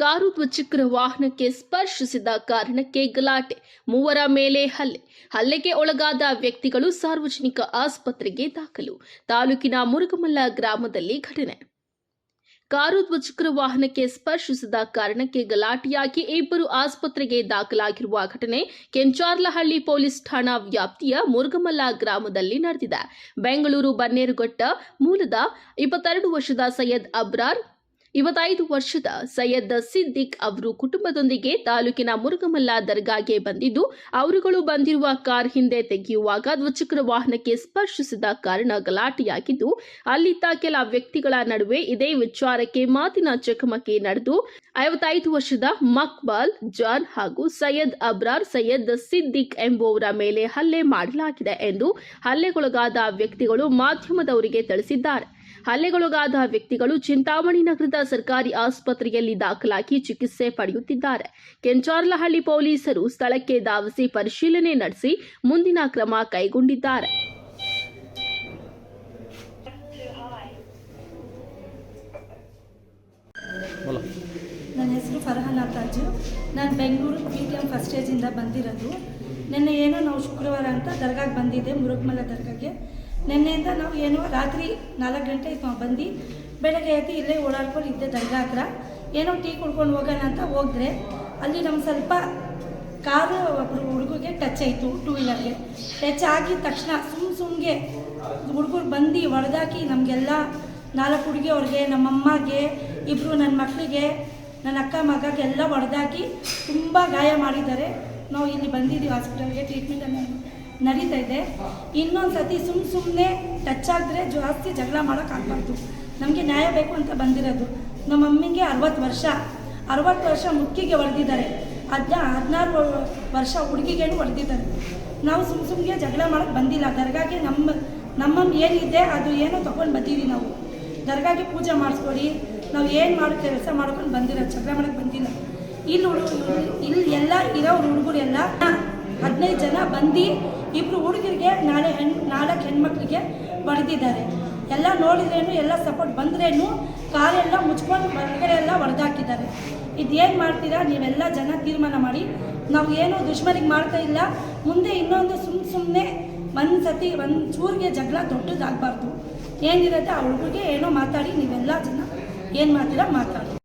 Car ದ್ವಿಚಕ್ರ ವಾಹನಕ್ಕೆ ಸ್ಪರ್ಶಿಸಿದ ಕಾರಣಕ್ಕೆ ಗಲಾಟೆ. ಮೂವರ ಮೇಲೆ ಹಲ್ಲೆ. ಹಲ್ಲೆಗೆ ಒಳಗಾದ ವ್ಯಕ್ತಿಗಳು ಸಾರ್ವಜನಿಕ ಆಸ್ಪತ್ರೆಗೆ ದಾಖಲು. ತಾಲೂಕಿನ ಮುರುಗಮಲ್ಲ ಗ್ರಾಮದಲ್ಲಿ ಘಟನೆ. ಕಾರು ದ್ವಿಚಕ್ರ ವಾಹನಕ್ಕೆ ಸ್ಪರ್ಶಿಸಿದ ಕಾರಣಕ್ಕೆ ಗಲಾಟೆಯಾಗಿ ಇಬ್ಬರು ಆಸ್ಪತ್ರೆಗೆ ದಾಖಲಾಗಿರುವ ಘಟನೆ ಕೆಂಚಾರ್ಲಹಳ್ಳಿ ಪೊಲೀಸ್ ಠಾಣಾ ವ್ಯಾಪ್ತಿಯ ಮುರುಗಮಲ್ಲ ಗ್ರಾಮದಲ್ಲಿ ನಡೆದಿದೆ. ಬೆಂಗಳೂರು ಬನ್ನೇರುಘಟ್ಟ ಮೂಲದ ಇಪ್ಪತ್ತೆರಡು ವರ್ಷದ ಸೈಯದ್ ಅಬ್ರಾರ್ ಇವತ್ತೈದು ವರ್ಷದ ಸೈಯದ್ ಸಿದ್ದಿಕ್ ಅವರು ಕುಟುಂಬದೊಂದಿಗೆ ತಾಲೂಕಿನ ಮುರುಗಮಲ್ಲ ದರ್ಗಾಗೆ ಬಂದಿದ್ದು, ಅವರುಗಳು ಬಂದಿರುವ ಕಾರ್ ಹಿಂದೆ ತೆಗೆಯುವಾಗ ದ್ವಿಚಕ್ರ ವಾಹನಕ್ಕೆ ಸ್ಪರ್ಶಿಸಿದ ಕಾರಣ ಗಲಾಟೆಯಾಗಿದ್ದು, ಅಲ್ಲಿದ್ದ ಕೆಲ ವ್ಯಕ್ತಿಗಳ ನಡುವೆ ಇದೇ ವಿಚಾರಕ್ಕೆ ಮಾತಿನ ಚಕಮಕಿ ನಡೆದು, ಐವತ್ತೈದು ವರ್ಷದ ಮಕ್ಬಾಲ್ ಜಾನ್ ಹಾಗೂ ಸೈಯದ್ ಅಬ್ರಾರ್ ಸೈಯದ್ ಸಿದ್ದಿಕ್ ಎಂಬುವರ ಮೇಲೆ ಹಲ್ಲೆ ಮಾಡಲಾಗಿದೆ ಎಂದು ಹಲ್ಲೆಗೊಳಗಾದ ವ್ಯಕ್ತಿಗಳು ಮಾಧ್ಯಮದವರಿಗೆ ತಿಳಿಸಿದ್ದಾರೆ. ಹಲ್ಲೆಗೊಳಗಾದ ವ್ಯಕ್ತಿಗಳು ಚಿಂತಾಮಣಿ ನಗರದ ಸರ್ಕಾರಿ ಆಸ್ಪತ್ರೆಯಲ್ಲಿ ದಾಖಲಾಗಿ ಚಿಕಿತ್ಸೆ ಪಡೆಯುತ್ತಿದ್ದಾರೆ. ಕೆಂಚಾರ್ಲಹಳ್ಳಿ ಪೊಲೀಸರು ಸ್ಥಳಕ್ಕೆ ಧಾವಿಸಿ ಪರಿಶೀಲನೆ ನಡೆಸಿ ಮುಂದಿನ ಕ್ರಮ ಕೈಗೊಂಡಿದ್ದಾರೆ. ನನ್ನ ಹೆಸರು ಫರ್ಹಾನ ಅತಾಜು ನಾನು Bengaluru P T M first ಸ್ಟೇಜಿಂದ ಬಂದಿರೋದು. ನಿನ್ನೆ ಏನೋ ನಾವು ಶುಕ್ರವಾರ ಅಂತ ದರ್ಗಾಗೆ ಬಂದಿದ್ದೆ ಮುರುಗ್ಮಲ ದರ್ಗಾಗೆ. ನಿನ್ನೆಯಿಂದ ನಾವು ಏನೋ, ರಾತ್ರಿ ನಾಲ್ಕು ಗಂಟೆ ಬಂದು, ಬೆಳಗ್ಗೆ ಎದ್ದು ಇಲ್ಲೇ ಓಡಾಡ್ಕೊಂಡು ಇದ್ದೆ ದರ್ಗಾ ಹತ್ರ. ಏನೋ ಟೀ ಕುಡ್ಕೊಂಡು ಹೋಗೋಣ ಅಂತ ಹೋದ್ರೆ, ಅಲ್ಲಿ ನಮ್ಮ ಸ್ವಲ್ಪ ಕಾರು ಒಬ್ಬರು ಹುಡುಗರಿಗೆ ಟಚ್ ಆಯಿತು ಟೂ ವೀಲರ್ಗೆ ಟಚ್ ಆಗಿದ ತಕ್ಷಣ ಸುಮ್ ಸುಮ್ಗೆ ಹುಡುಗರು ಬಂದು ಹೊಡೆದಾಕಿ ನಮಗೆಲ್ಲ ನಾಲ್ಕು ಹುಡುಗಿಯವ್ರಿಗೆ ನಮ್ಮಮ್ಮಗೆ ಇಬ್ಬರು ನನ್ನ ಮಕ್ಕಳಿಗೆ ನನ್ನ ಅಕ್ಕ ಮಗಗೆಲ್ಲ ಹೊಡೆದಾಕಿ ತುಂಬ ಗಾಯ ಮಾಡಿದ್ದಾರೆ. ನಾವು ಇಲ್ಲಿ ಬಂದಿದ್ದೀವಿ ಹಾಸ್ಪಿಟಲ್ಗೆ ಟ್ರೀಟ್ಮೆಂಟ್ ನಡೀತಾ ಇದೆ. ಇನ್ನೊಂದು ಸತಿ ಸುಮ್ಮ ಸುಮ್ಮನೆ ಟಚ್ ಆದರೆ ಜಾಸ್ತಿ ಜಗಳ ಮಾಡೋಕ್ಕಾಗಬಾರ್ದು ನಮಗೆ ನ್ಯಾಯ ಬೇಕು ಅಂತ ಬಂದಿರೋದು. ನಮ್ಮ ಅಮ್ಮಿಗೆ ಅರವತ್ತು ವರ್ಷ. ಅರವತ್ತು ವರ್ಷ ಮುಕ್ಕಿಗೆ ಹೊಡೆದಿದ್ದಾರೆ ಹದಿನ ಹದಿನಾರು ವರ್ಷ ಹುಡುಗಿಗೇನು ಹೊಡೆದಿದ್ದಾರೆ ನಾವು ಸುಮ್ಮ ಸುಮ್ಮನೆ ಜಗಳ ಮಾಡೋಕ್ಕೆ ಬಂದಿಲ್ಲ. ದರ್ಗಾಗೆ ನಮ್ಮ ನಮ್ಮಮ್ಮ ಏನಿದೆ ಅದು ಏನೋ ತೊಗೊಂಡು ಬಂದಿದ್ದೀವಿ ನಾವು. ದರ್ಗಾಗೆ ಪೂಜೆ ಮಾಡಿಸ್ಕೊಡಿ. ನಾವು ಏನು ಮಾಡೋ, ಕೆಲಸ ಮಾಡ್ಕೊಂಡು ಬಂದಿರೋ ಜಗಳ ಮಾಡೋಕ್ಕೆ ಬಂದಿಲ್ಲ. ಇಲ್ಲಿ ಹುಡುಗ, ಇಲ್ಲಿ ಎಲ್ಲ ಇರೋ ಹುಡುಗರು ಎಲ್ಲ ಹದಿನೈದು ಜನ ಬಂದು ಇಬ್ಬರು ಹುಡುಗರಿಗೆ ನಾಳೆ ಹೆಣ್, ನಾಲ್ಕು ಹೆಣ್ಮಕ್ಳಿಗೆ ಬಡ್ದಿದ್ದಾರೆ ಎಲ್ಲ ನೋಡಿದ್ರೇನು, ಎಲ್ಲ ಸಪೋರ್ಟ್ ಬಂದ್ರೇನು, ಕಾಲೆಲ್ಲ ಮುಚ್ಕೊಂಡು ಹೊರಗಡೆ ಎಲ್ಲ ಹೊಡೆದಾಕಿದ್ದಾರೆ ಇದೇನು ಮಾಡ್ತೀರಾ? ನೀವೆಲ್ಲ ಜನ ತೀರ್ಮಾನ ಮಾಡಿ. ನಾವು ಏನೋ ದುಶ್ಮನಿಗೆ ಮಾಡ್ತಾ ಇಲ್ಲ. ಮುಂದೆ ಇನ್ನೊಂದು ಸುಮ್ ಸುಮ್ಮನೆ ಒಂದು ಸತಿ, ಒಂದು ಚೂರಿಗೆ ಜಗಳ ದೊಡ್ಡದಾಗಬಾರ್ದು. ಏನಿರುತ್ತೆ ಆ ಹುಡುಗರಿಗೆ ಏನೋ ಮಾತಾಡಿ ನೀವೆಲ್ಲ ಜನ ಏನು ಮಾಡ್ತೀರಾ ಮಾತಾಡಿ.